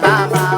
Bye bye.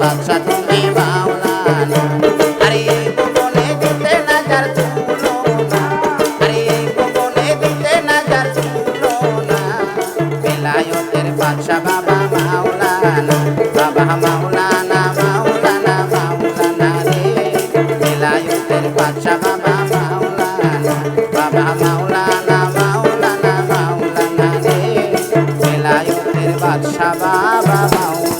বাদশা তুমি মাওলানা আরে গোপনে দিতে না যার তুলনা আরে গোপনে দিতে না যার তুলনা বেলায়তের বাদশা বাদশাহ বাবা মাওলানা বাবা মাওলানা মাওলানা মাওলানা রে বেলায়তের বাদশাহ বাবা মাওলানা